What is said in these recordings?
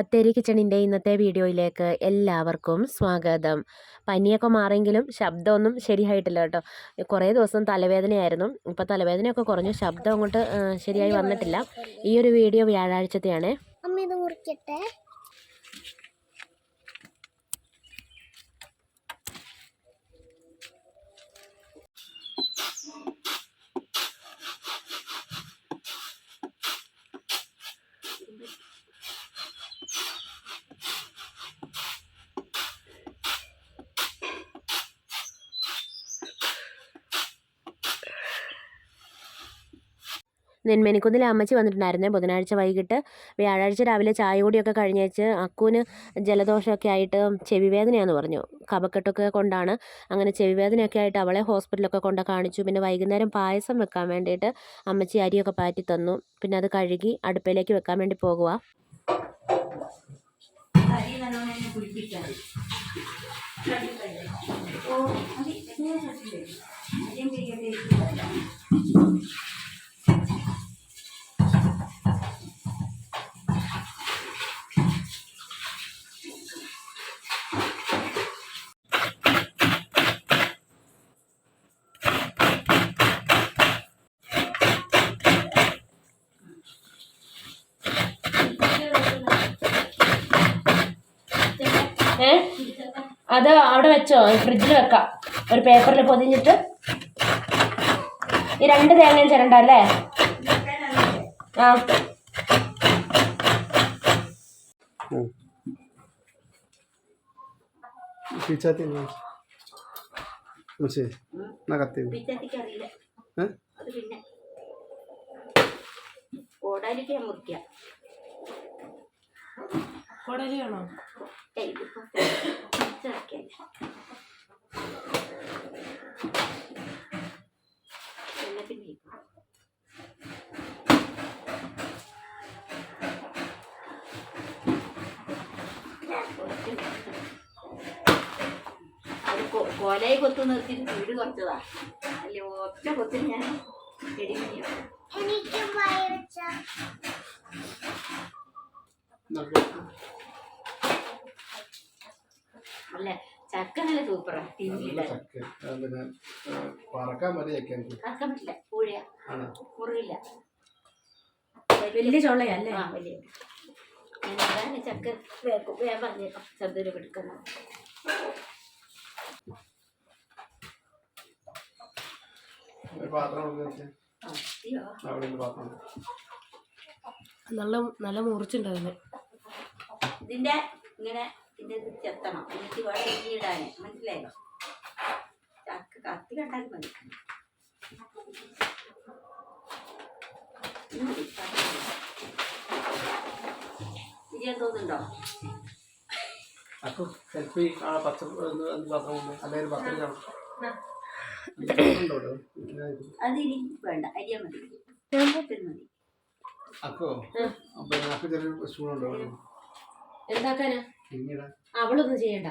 ബത്തേരി കിച്ചണിന്റെ ഇന്നത്തെ വീഡിയോയിലേക്ക് എല്ലാവർക്കും സ്വാഗതം. പനിയൊക്കെ മാറിയെങ്കിലും ശബ്ദമൊന്നും ശരിയായിട്ടില്ല കേട്ടോ. കുറേ ദിവസം തലവേദനയായിരുന്നു. ഇപ്പോൾ തലവേദനയൊക്കെ കുറഞ്ഞു. ശബ്ദം അങ്ങോട്ട് ശരിയായി വന്നിട്ടില്ല. ഈ ഒരു വീഡിയോ വ്യാഴാഴ്ചത്തെയാണ്. Thank ഇത് നെന്മേനിക്കുന്നിലെ അമ്മച്ചി വന്നിട്ടുണ്ടായിരുന്നേ. ബുധനാഴ്ച വൈകിട്ട് വ്യാഴാഴ്ച രാവിലെ ചായ കൂടിയൊക്കെ കഴിഞ്ഞേച്ച് അക്കുവിന് ജലദോഷമൊക്കെ ആയിട്ട് ചെവി വേദനയാന്ന് പറഞ്ഞു. കപക്കെട്ടൊക്കെ കൊണ്ടാണ് അങ്ങനെ ചെവി വേദനയൊക്കെ ആയിട്ട് അവളെ ഹോസ്പിറ്റലൊക്കെ കൊണ്ട് കാണിച്ചു. പിന്നെ വൈകുന്നേരം പായസം വെക്കാൻ വേണ്ടിയിട്ട് അമ്മച്ചി അരിയൊക്കെ പാറ്റി തന്നു. പിന്നെ അത് കഴുകി അടുപ്പിലേക്ക് വെക്കാൻ വേണ്ടി പോകുക അരി നല്ലോണം കുളിപ്പിക്കാം. ഓ. എങ്ങനെ അത് അവിടെ വെച്ചോ ഫ്രിഡ്ജിൽ വെക്കാം. ഒരു പേപ്പറിൽ പൊതിഞ്ഞിട്ട്. ഈ രണ്ട് തേങ്ങയും ചിരണ്ട അല്ലേ ആ പിച്ചാത്തി കത്തി പിച്ചാത്തിക്ക് ഏ? അത് പിന്നെ. പിന്നെ. കൊലയെ കൊത്തു നിർത്തിയിട്ട് വീട് കുറച്ചതാ അല്ലേ ഒറ്റ കൊത്തിന് ഞാൻ എനിക്ക് വയറച്ച അല്ല? ചക്ക നല്ല സൂപ്പറാ നല്ല ടിന്നിലിടാൻ ചക്ക. ആ, പിന്നെ ആ, പറക്കാൻ മതി ചക്കാൻ കറക്കാൻ പറ്റില്ല പൂഴയാ. ആണോ? മുറിയില്ല വലിയ ചോളയല്ലേ ആ വലിയ ഞാൻ ചക്ക വേക്കും ഞാൻ പറഞ്ഞേക്കാം ചെറുതൊരു എടുക്കണം. നല്ല നല്ല മുറിച്ചുണ്ടാവില്ല ഇതിന്റെ ഇങ്ങനെ ഇതിന്റെ ഇത് ചെത്തണം. എന്നിട്ട് വേണം ഇനി ഇടാന്. മനസ്സിലായോ? ചക്ക കത്തി കണ്ടാൽ മതി. തോന്നുന്നുണ്ടോ? അപ്പൊ സെൽഫി ആ പാത്രം പത്രം. വേണ്ട. അരിയാ മതി. അപ്പൊ ചെറിയ എന്താക്കാനാ? അവളൊന്നും ചെയ്യണ്ട.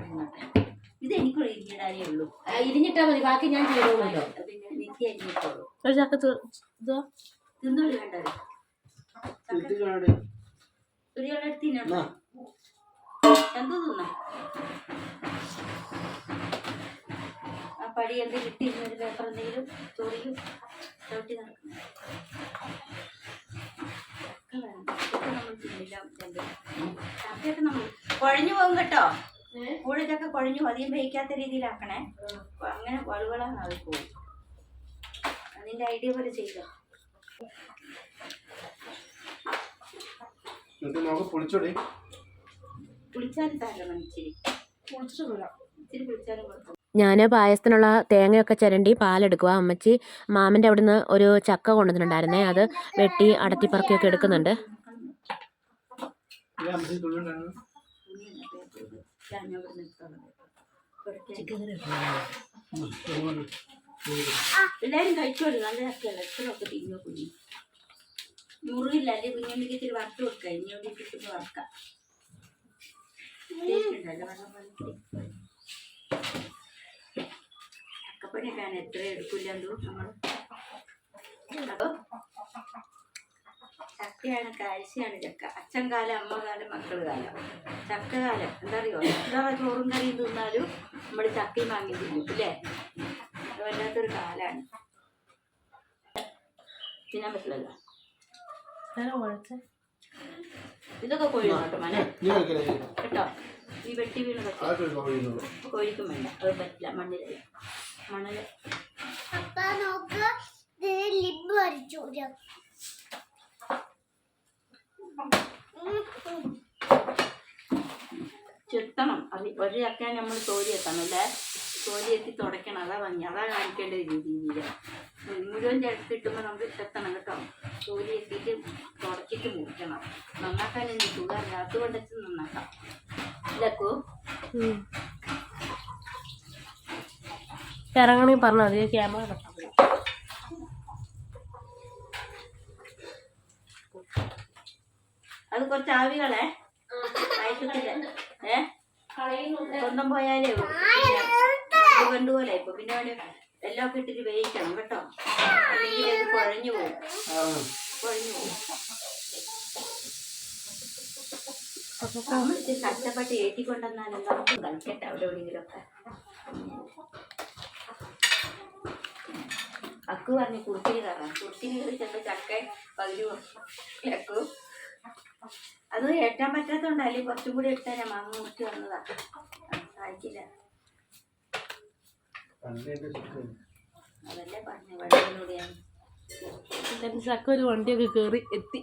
നിന്നോട്ടെ ഇത് എനിക്ക് ഇരിഞ്ഞിടാനേ ഉള്ളൂ. ഇരിഞ്ഞിട്ടാ മതി. ബാക്കി ഞാൻ ചെയ്തോളൂല്ലോ. പിന്നെ ഒരു ചക്ക തിന്നോളി വേണ്ടത്. ഇത് കാണടി ഒരു എടുത്തിനാ എന്തോ തിന്നാ? ആ പടി എന്ത് കിട്ടിയിരുന്ന പേപ്പർ എന്തെങ്കിലും ചോറിയും ചവിട്ടി നടക്കുന്നു. കുഴഞ്ഞു പോകും കേട്ടോ. കൂടുതലൊക്കെ കുഴഞ്ഞു. അധികം വേവിക്കാത്ത രീതിയിലാക്കണേ. അങ്ങനെ വളുവളാന്ന് അത് പോകും അതിന്റെ ഐഡിയ പോലെ ചെയ്തോ. പുളിച്ചാലും തരണം ഇച്ചിരി ഇച്ചിരി പുളിച്ചാലും കുഴപ്പം ഞാൻ പായസത്തിനുള്ള തേങ്ങയൊക്കെ ചിരണ്ടി പാലെടുക്കുക അമ്മച്ചി മാമന്റെ അവിടുന്ന് ഒരു ചക്ക കൊണ്ടുവന്നിട്ടുണ്ടായിരുന്നേ. അത് വെട്ടി അടത്തിപ്പറക്കിയൊക്കെ എടുക്കുന്നുണ്ട് ഈ അമ്മച്ചി തുള്ളി ഉണ്ടായിരുന്നു എല്ലാരും കഴിച്ചോളൂ നല്ല രസമല്ല? എത്രയൊക്കെ തിന്നോ കുഞ്ഞു? മുറിയില്ല അല്ലെ കുഞ്ഞുണ്ടെങ്കിൽ ഇത്തിരി വറുത്ത് കൊടുക്കാം. ഇനി അവിടെ ഇട്ടിട്ട് വറക്കാം. ആണ്. എത്ര എടുക്കില്ല എന്തോ നമ്മൾ അപ്പൊ ചക്ക ചക്കയാണ് കാഴ്ചയാണ് ചക്ക അച്ഛൻ കാലം അമ്മ കാലം മക്കൾ കാലം. ചക്ക കാലം. എന്താ അറിയോ? എന്താ ചോറും കറിയും തിന്നാലും നമ്മൾ ചക്കയും വാങ്ങി തിന്നും ഇല്ലേ? അത് വല്ലാത്തൊരു കാലാണ്. തിന്നാൻ പറ്റില്ലല്ലോ. ഇതൊക്കെ കോഴിക്കും കേട്ടോ? മനെ ഈ വെട്ടി വീണ് കോഴിക്കും വേണ്ട അത് പറ്റില്ല മണ്ണിലല്ല മണൽ അപ്പ നോക്ക് ഇത് ലിബ് വരച്ചു ചെത്തണം. അത് ഒരു നമ്മൾ തോരി എത്തണം അല്ലേ? തോരി എത്തി തുടയ്ക്കണം. അതാ ഭംഗി. അതാ കാണിക്കേണ്ട രീതിയിൽ മുഴുവൻ കിട്ടുമ്പോൾ നമുക്ക് ചെത്തണം കേട്ടോ. തോരി എത്തിയിട്ട് തുടച്ചിട്ട് മുറിക്കണം. നന്നാക്കാൻ എനിക്ക് സുഖമല്ല. അതുകൊണ്ട് നന്നാക്കാം. ഇല്ലക്കൂ ഇറങ്ങണമെങ്കിൽ പറഞ്ഞാൽ മതി. ക്യാമറ അത് കുറച്ച് ആവികളെ. ഏ? സ്വന്തം പോയാലേ കണ്ടുപോലെ ഇപ്പൊ പിന്നെ അവിടെ എല്ലാം ഒക്കെ ഇട്ടിട്ട് വേവിക്കണം കേട്ടോ. അല്ലെങ്കിൽ അത് കുഴഞ്ഞു പോകും. കുഴഞ്ഞു പോകും. കഷ്ടപ്പെട്ട് ഏറ്റിക്കൊണ്ടെന്നാലും നമുക്ക് കളിക്കട്ടെ അവിടെ എവിടെയെങ്കിലുമൊക്കെ. അക്കു പറഞ്ഞു കുർത്തിരി കയറാം കുർത്തിരി ചെന്ന് ചക്ക പകുതി അക്കു അത് ഏറ്റാൻ പറ്റാത്തോണ്ടല്ലേ കുറച്ചും കൂടി എടുത്താൽ ഞാൻ മാങ്ങ മുറിച്ച് വന്നതാ. ചുറ്റും. അതല്ലേ പറഞ്ഞു വണ്ടിയിലൂടെയാണ് ചക്ക ഒരു വണ്ടിയൊക്കെ കയറി എത്തി.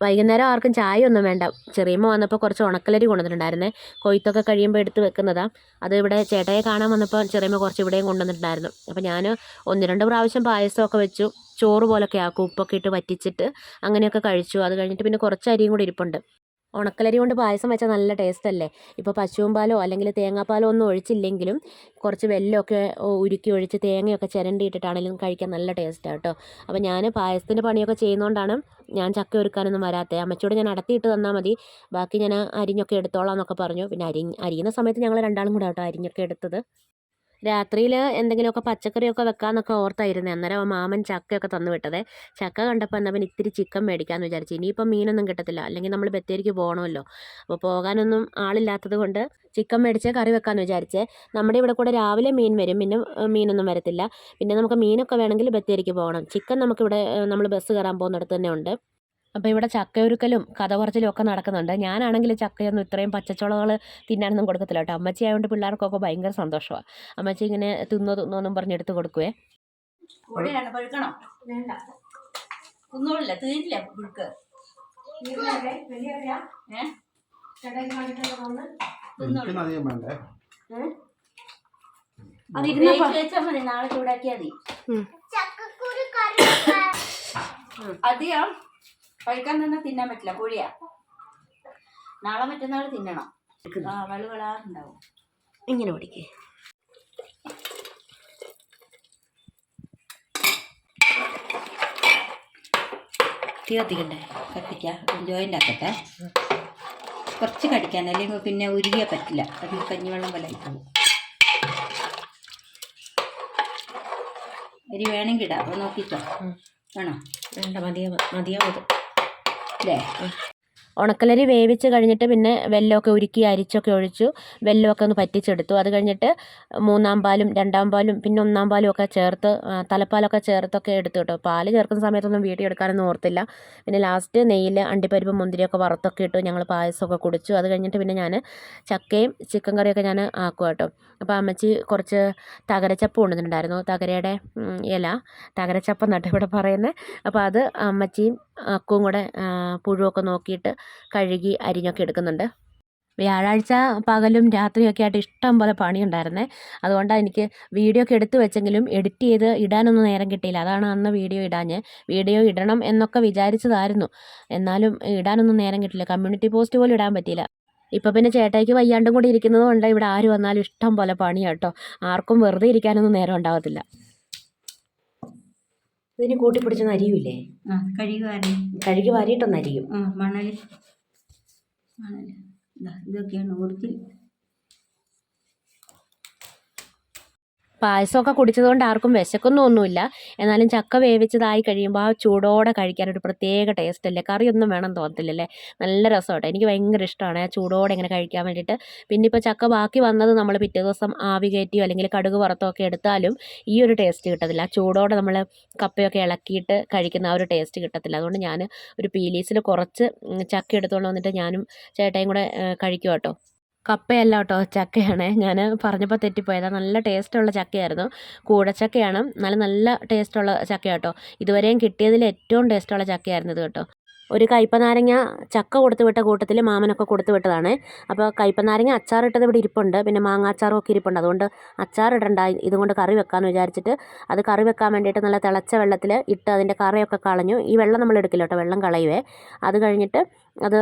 വൈകുന്നേരം ആർക്കും ചായ ഒന്നും വേണ്ട. ചെറിയമ്മ വന്നപ്പോൾ കുറച്ച് ഉണക്കലരി കൊണ്ടുവന്നിട്ടുണ്ടായിരുന്നേ. കൊയ്ത്തൊക്കെ കഴിയുമ്പോൾ എടുത്ത് വെക്കുന്നതാ. അത് ഇവിടെ ചേട്ടയെ കാണാൻ വന്നപ്പോൾ ചെറിയമ്മ കുറച്ച് ഇവിടെയും കൊണ്ടുവന്നിട്ടുണ്ടായിരുന്നു. അപ്പോൾ ഞാൻ ഒന്ന് രണ്ട് പ്രാവശ്യം പായസമൊക്കെ വെച്ചു. ചോറ് പോലൊക്കെ ആക്കും. ഉപ്പൊക്കെ ഇട്ട് വറ്റിച്ചിട്ട് അങ്ങനെയൊക്കെ കഴിച്ചു. അത് കഴിഞ്ഞിട്ട് പിന്നെ കുറച്ച് അരിയും കൂടി ഇരിപ്പുണ്ട്. ഉണക്കലരി കൊണ്ട് പായസം വെച്ചാൽ നല്ല ടേസ്റ്റ് അല്ലേ ഇപ്പോൾ പശുവും പാലോ അല്ലെങ്കിൽ തേങ്ങാപ്പാലോ ഒന്നും ഒഴിച്ചില്ലെങ്കിലും കുറച്ച് വെല്ലമൊക്കെ ഉരുക്കി ഒഴിച്ച് തേങ്ങയൊക്കെ ചിരണ്ടി ഇട്ടിട്ടാണെങ്കിലും കഴിക്കാൻ നല്ല ടേസ്റ്റാണ് കേട്ടോ അപ്പോൾ ഞാൻ പായസത്തിന്റെ പണിയൊക്കെ ചെയ്യുന്നതുകൊണ്ടാണ് ഞാൻ ചക്ക ഒരുക്കാനൊന്നും വരാത്തത് അമ്മച്ചോട് ഞാൻ അടത്തിയിട്ട് തന്നാൽ മതി. ബാക്കി ഞാൻ അരിഞ്ഞൊക്കെ എടുത്തോളാം എന്നൊക്കെ പറഞ്ഞു. പിന്നെ അരി അരിയുന്ന സമയത്ത് ഞങ്ങൾ രണ്ടാളും കൂടെ കേട്ടോ അരിഞ്ഞൊക്കെ എടുത്തത്. രാത്രിയിൽ എന്തെങ്കിലുമൊക്കെ പച്ചക്കറിയൊക്കെ വെക്കാമെന്നൊക്കെ ഓർത്തായിരുന്നു. അന്നേരം മാമൻ ചക്കയൊക്കെ തന്നു വിട്ടതേ. ചക്ക കണ്ടപ്പോൾ എന്നാൽ പിന്നെ ഇത്തിരി ചിക്കൻ മേടിക്കാമെന്ന് വിചാരിച്ചു. ഇനിയിപ്പം മീനൊന്നും കിട്ടത്തില്ല. അല്ലെങ്കിൽ നമ്മൾ ബത്തേരിക്ക് പോകണമല്ലോ അപ്പോൾ പോകാനൊന്നും ആളില്ലാത്തത് കൊണ്ട് ചിക്കൻ മേടിച്ച് കറി വെക്കാമെന്ന് വിചാരിച്ചേ. നമ്മുടെ ഇവിടെ കൂടെ രാവിലെ മീൻ വരും. പിന്നെ മീനൊന്നും വരത്തില്ല. പിന്നെ നമുക്ക് മീനൊക്കെ വേണമെങ്കിൽ ബത്തേരിക്ക് പോകണം. ചിക്കൻ നമുക്കിവിടെ നമ്മൾ ബസ് കയറാൻ പോകുന്നിടത്ത് തന്നെ ഉണ്ട്. അപ്പോൾ ഇവിടെ ചക്കയൊരുക്കലും കഥ പറച്ചിലും ഒക്കെ നടക്കുന്നുണ്ട്. ഞാനാണെങ്കിൽ ചക്കയൊന്നും ഇത്രയും പച്ചച്ചുളകൾ തിന്നാനൊന്നും കൊടുക്കത്തില്ല കേട്ടോ. അമ്മച്ചി ആയതുകൊണ്ട് പിള്ളേർക്കൊക്കെ ഭയങ്കര സന്തോഷമാണ് അമ്മച്ചി ഇങ്ങനെ തിന്നോ തിന്നോ എന്നും പറഞ്ഞ് എടുത്ത് കൊടുക്കുവേ അതിയാ നാളെ മതി. അധികം കഴിക്കാൻ തന്നെ തിന്നാൻ പറ്റില്ല. പൊഴിയാ നാളെ മറ്റന്നാൾ തിന്നണം. ആ വളുവളാറുണ്ടാവും ഇങ്ങനെ ഓടിക്കേ തീ കത്തിക്കണ്ടേ? കത്തിക്കാം. ജോയിന്റ് ആക്കട്ടെ. കുറച്ച് കടിക്കാൻ അല്ലെങ്കിൽ പിന്നെ ഉരുകിയാൽ പറ്റില്ല. അത് കഞ്ഞിവെള്ളം പോലെ ആയിക്കോളൂ അരി വേണമെങ്കിൽ ഇടാം. അപ്പോൾ നോക്കിക്കോ. വേണോ? വേണ്ട. മതിയാ മതിയാവും അല്ലേ ഉണക്കലരി വേവിച്ച് കഴിഞ്ഞിട്ട് പിന്നെ വെല്ലമൊക്കെ ഉരുക്കി അരിച്ചൊക്കെ ഒഴിച്ചു. വെല്ലമൊക്കെ ഒന്ന് പറ്റിച്ചെടുത്തു. അത് കഴിഞ്ഞിട്ട് മൂന്നാം പാലും രണ്ടാം പാലും പിന്നെ ഒന്നാം പാലും ഒക്കെ ചേർത്ത് തലപ്പാലൊക്കെ ചേർത്തൊക്കെ എടുത്തു കേട്ടോ. പാൽ ചേർക്കുന്ന സമയത്തൊന്നും വീട്ടിൽ എടുക്കാനൊന്നും ഓർത്തില്ല. പിന്നെ ലാസ്റ്റ് നെയ്യിൽ അണ്ടിപ്പരിപ്പ് മുന്തിരിയൊക്കെ വറുത്തൊക്കെ ഇട്ടു. ഞങ്ങൾ പായസമൊക്കെ കുടിച്ചു. അത് കഴിഞ്ഞിട്ട് പിന്നെ ഞാൻ ചക്കയും ചിക്കൻ കറിയൊക്കെ ഞാൻ ആക്കുക കേട്ടോ. അപ്പോൾ അമ്മച്ചി കുറച്ച് തകരച്ചപ്പ് കൊണ്ടുവന്നിട്ടുണ്ടായിരുന്നു. തകരയുടെ ഇല. തകരച്ചപ്പ് എന്നിട്ട് ഇവിടെ പറയുന്നത് അപ്പോൾ അത് അമ്മച്ചിയും അക്കുവും കൂടെ പുഴുവൊക്കെ നോക്കിയിട്ട് കഴുകി അരിഞ്ഞൊക്കെ എടുക്കുന്നുണ്ട്. വ്യാഴാഴ്ച പകലും രാത്രിയൊക്കെ ആയിട്ട് ഇഷ്ടം പോലെ പണിയുണ്ടായിരുന്നേ. അതുകൊണ്ടാണ് എനിക്ക് വീഡിയോ ഒക്കെ എടുത്തു വെച്ചെങ്കിലും എഡിറ്റ് ചെയ്ത് ഇടാനൊന്നും നേരം കിട്ടിയില്ല. അതാണ് അന്ന് വീഡിയോ ഇടാഞ്ഞ്. വീഡിയോ ഇടണം എന്നൊക്കെ വിചാരിച്ചതായിരുന്നു. എന്നാലും ഇടാനൊന്നും നേരം കിട്ടില്ല കമ്മ്യൂണിറ്റി പോസ്റ്റ് പോലും ഇടാൻ പറ്റിയില്ല. ഇപ്പം പിന്നെ ചേട്ടായിക്ക് വയ്യാണ്ടും കൂടി ഇരിക്കുന്നതുകൊണ്ട് ഇവിടെ ആര് വന്നാലും ഇഷ്ടം പോലെ പണിയാട്ടോ ആർക്കും വെറുതെ ഇരിക്കാനൊന്നും നേരം ഉണ്ടാകത്തില്ല ഇതിന് അരിയൂലേ ആ കഴുകുകാരി കഴുകി വാരിയിട്ടൊന്ന് അരിയും. ആ മണൽ മണൽ ഇതാ ഇതൊക്കെയാണ് ഒറിജിനൽ പായസമൊക്കെ കുടിച്ചതുകൊണ്ട് ആർക്കും വിശക്കുന്നൊന്നുമില്ല. എന്നാലും ചക്ക വേവിച്ചതായി കഴിയുമ്പോൾ ആ ചൂടോടെ കഴിക്കാൻ ഒരു പ്രത്യേക ടേസ്റ്റ് അല്ലേ? കറിയൊന്നും വേണം തോന്നത്തില്ലല്ലേ? നല്ല രസമാട്ടോ. എനിക്ക് ഭയങ്കര ഇഷ്ടമാണ് ആ ചൂടോടെ ഇങ്ങനെ കഴിക്കാൻ വേണ്ടിയിട്ട്. പിന്നെ ഇപ്പോൾ ചക്ക ബാക്കി വന്നത് നമ്മൾ പിറ്റേ ദിവസം ആവി കയറ്റിയോ അല്ലെങ്കിൽ കടുക് വറുത്തോ ഒക്കെ എടുത്താലും ഈ ഒരു ടേസ്റ്റ് കിട്ടത്തില്ല. ആ ചൂടോടെ നമ്മൾ കപ്പയൊക്കെ ഇളക്കിയിട്ട് കഴിക്കുന്ന ആ ഒരു ടേസ്റ്റ് കിട്ടത്തില്ല. അതുകൊണ്ട് ഞാൻ ഒരു പീലീസിൽ കുറച്ച് ചക്ക എടുത്തുകൊണ്ട് വന്നിട്ട് ഞാനും ചേട്ടയും കൂടെ കഴിക്കും കേട്ടോ കപ്പയല്ല കേട്ടോ ചക്കയാണ്. ഞാൻ പറഞ്ഞപ്പോൾ തെറ്റിപ്പോയതാണ് നല്ല ടേസ്റ്റുള്ള ചക്കയായിരുന്നു. കൂടച്ചക്കയാണ്. നല്ല നല്ല ടേസ്റ്റുള്ള ചക്ക കേട്ടോ ഇതുവരെയും കിട്ടിയതിൽ ഏറ്റവും ടേസ്റ്റുള്ള ചക്കയായിരുന്നു ഇത് കേട്ടോ. ഒരു കയ്പനാരങ്ങ ചക്ക കൊടുത്തു വിട്ട കൂട്ടത്തിൽ മാമനൊക്കെ കൊടുത്തു വിട്ടതാണ്. അപ്പോൾ കയ്പനാരങ്ങ അച്ചാറിട്ടത് ഇവിടെ ഇരിപ്പുണ്ട്. പിന്നെ മാങ്ങാച്ചാറും ഒക്കെ ഇരിപ്പുണ്ട്. അതുകൊണ്ട് അച്ചാറിടണ്ട ഇതും കൊണ്ട് കറി വെക്കാമെന്ന് വിചാരിച്ചിട്ട് അത് കറി വെക്കാൻ വേണ്ടിയിട്ട് നല്ല തിളച്ച വെള്ളത്തിൽ ഇട്ട് അതിന്റെ കറിയൊക്കെ കളഞ്ഞു. ഈ വെള്ളം നമ്മൾ എടുക്കില്ല കേട്ടോ. വെള്ളം കളയുവേ. അത് കഴിഞ്ഞിട്ട് അത്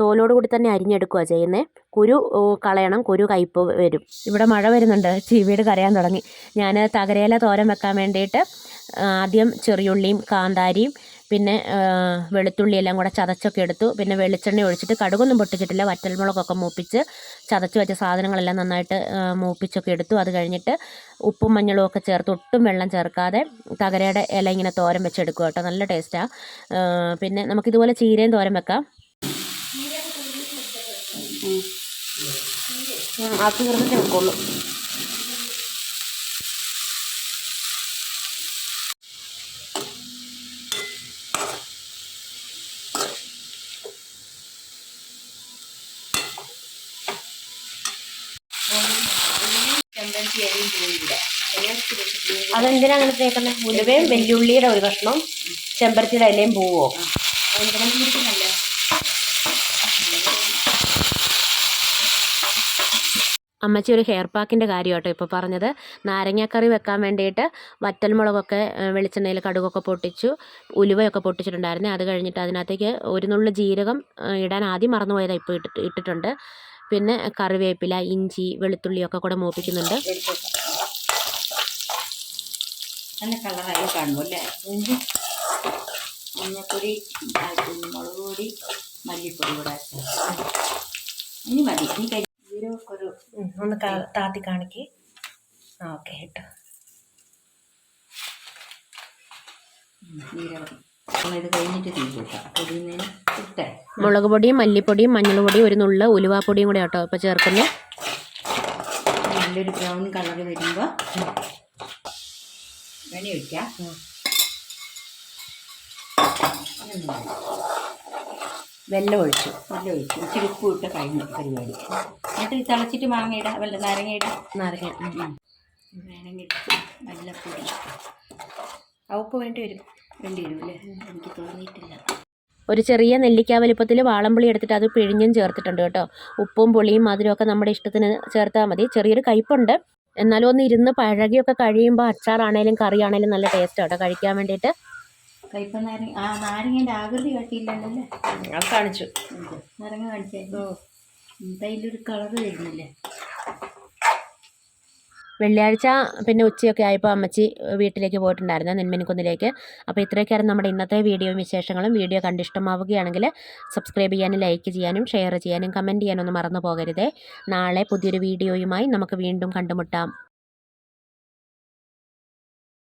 തോലോട് കൂടി തന്നെ അരിഞ്ഞെടുക്കുക ചെയ്യുന്നത് കുരു കളയണം. കുരു കയ്പ് വരും. ഇവിടെ മഴ വരുന്നുണ്ട്. ചീവീട് കരയാൻ തുടങ്ങി. ഞാൻ തകരയില തോരൻ വെക്കാൻ വേണ്ടിയിട്ട് ആദ്യം ചെറിയുള്ളിയും കാന്താരിയും പിന്നെ വെളുത്തുള്ളി എല്ലാം കൂടെ ചതച്ചൊക്കെ എടുത്തു പിന്നെ വെളിച്ചെണ്ണ ഒഴിച്ചിട്ട് കടുകൊന്നും പൊട്ടിച്ചിട്ടില്ല വറ്റൽമുളകൊക്കെ മൂപ്പിച്ച് ചതച്ച് വെച്ച സാധനങ്ങളെല്ലാം നന്നായിട്ട് മൂപ്പിച്ചൊക്കെ എടുത്തു അത് കഴിഞ്ഞിട്ട് ഉപ്പും മഞ്ഞളും ഒക്കെ ചേർത്ത് ഒട്ടും വെള്ളം ചേർക്കാതെ തകരയുടെ ഇല ഇങ്ങനെ തോരൻ വെച്ചെടുക്കുക കേട്ടോ നല്ല ടേസ്റ്റാണ് പിന്നെ നമുക്കിതുപോലെ ചീരയും തോരൻ വെക്കാം ആ തീർന്നിട്ടേ വെക്കുള്ളൂ ചെമ്പരത്തി ഇലയും പൂവും കൂടെ ടേസ്റ്റ് വെച്ചിട്ട് അതെന്തിനാ അങ്ങനെ തേക്കുന്നത് ഉലുവയും വെല്ലുള്ളിയുടെ ഒരു കഷ്ണം ചെമ്പരത്തിയുടെ ഇലയും പൂവോ? അമ്മച്ചി ഒരു ഹെയർ പാക്കിന്റെ കാര്യം കേട്ടോ ഇപ്പോൾ പറഞ്ഞത്. നാരങ്ങാക്കറി വെക്കാൻ വേണ്ടിയിട്ട് വറ്റൽമുളകൊക്കെ വെളിച്ചെണ്ണയിൽ കടുകൊക്കെ പൊട്ടിച്ചു ഉലുവയൊക്കെ പൊട്ടിച്ചിട്ടുണ്ടായിരുന്നു. അത് കഴിഞ്ഞിട്ട് അതിനകത്തേക്ക് ഒരു നുള്ളു ജീരകം ഇടാൻ ആദ്യം മറന്നുപോയതാണ് ഇപ്പോൾ ഇട്ടിട്ട് ഇട്ടിട്ടുണ്ട്. പിന്നെ കറിവേപ്പില ഇഞ്ചി വെളുത്തുള്ളിയൊക്കെ കൂടെ മൂപ്പിക്കുന്നുണ്ട്. നല്ല കളറായി കാണും അല്ലേ? മഞ്ഞപ്പൊടി ആ, മുളക് പൊടി മല്ലിപ്പൊടി കൂടെ. ഇനി മതി. ഇനി കരി ജീരകമൊക്കെ ഒരു ഒന്ന് താത്തി കാണിക്ക്. ആ ഓക്കെ കേട്ടോ നമ്മളിത് കഴിഞ്ഞിട്ട് തീ കൂട്ടാം പൊടിയുന്നതിന് ഇട്ടേ. മുളക് പൊടിയും മല്ലിപ്പൊടിയും മഞ്ഞൾ പൊടിയും ഒരു നുള്ള ഉലുവാപ്പൊടിയും കൂടെ കേട്ടോ ഇപ്പോൾ ചേർക്കുന്നത് നല്ലൊരു ബ്രൗൺ കളർ വരുമ്പോൾ വെണ്ണ ഒഴിക്കാം. വെല്ലം ഒഴിച്ചു. നല്ല ഒഴിച്ചു. ഇച്ചിരി ഉപ്പ് ഇട്ട് കഴിഞ്ഞു പരിപാടി. എന്നിട്ട് ഇത് തിളച്ചിട്ട് മാങ്ങ ഇടാം. വല്ല നാരങ്ങ ഇടാം. നാരങ്ങ. വേണമെങ്കിൽ മല്ലപ്പൊടി അവക്ക് വേണ്ടി വരും. വേണ്ടി എനിക്ക് തോന്നിയിട്ടില്ല. ഒരു ചെറിയ നെല്ലിക്ക വലിപ്പത്തിൽ വാളംപുളി എടുത്തിട്ട് അത് പിഴിഞ്ഞും ചേർത്തിട്ടുണ്ട് കേട്ടോ. ഉപ്പും പുളിയും മധുരമൊക്കെ നമ്മുടെ ഇഷ്ടത്തിന് ചേർത്താൽ മതി. ചെറിയൊരു കയ്പുണ്ട് എന്നാലും ഒന്ന് ഇരുന്ന് പഴകിയൊക്കെ കഴിയുമ്പോൾ അച്ചാറാണേലും കറിയാണേലും നല്ല ടേസ്റ്റ് കേട്ടോ. കഴിക്കാൻ വേണ്ടിയിട്ട്. കയ്പ നാരങ്ങ ആ നാരങ്ങന്റെ ആകൃതി കാട്ടിയില്ലല്ലോ. അല്ലേ അത് കാണിച്ചു. നാരങ്ങ കാണിച്ചായിരുന്നു കളറ് വരുന്നില്ലേ? വെള്ളിയാഴ്ച പിന്നെ ഉച്ചയൊക്കെ ആയപ്പോൾ അമ്മച്ചി വീട്ടിലേക്ക് പോയിട്ടുണ്ടായിരുന്നു നെന്മനിക്കുന്നിലേക്ക് അപ്പോൾ ഇത്രയൊക്കെയായിരുന്നു നമ്മുടെ ഇന്നത്തെ വീഡിയോയും വിശേഷങ്ങളും. വീഡിയോ കണ്ടിഷ്ടമാവുകയാണെങ്കിൽ സബ്സ്ക്രൈബ് ചെയ്യാനും ലൈക്ക് ചെയ്യാനും ഷെയർ ചെയ്യാനും കമന്റ് ചെയ്യാനും ഒന്നും മറന്നു പോകരുതേ. നാളെ പുതിയൊരു വീഡിയോയുമായി നമുക്ക് വീണ്ടും കണ്ടുമുട്ടാം.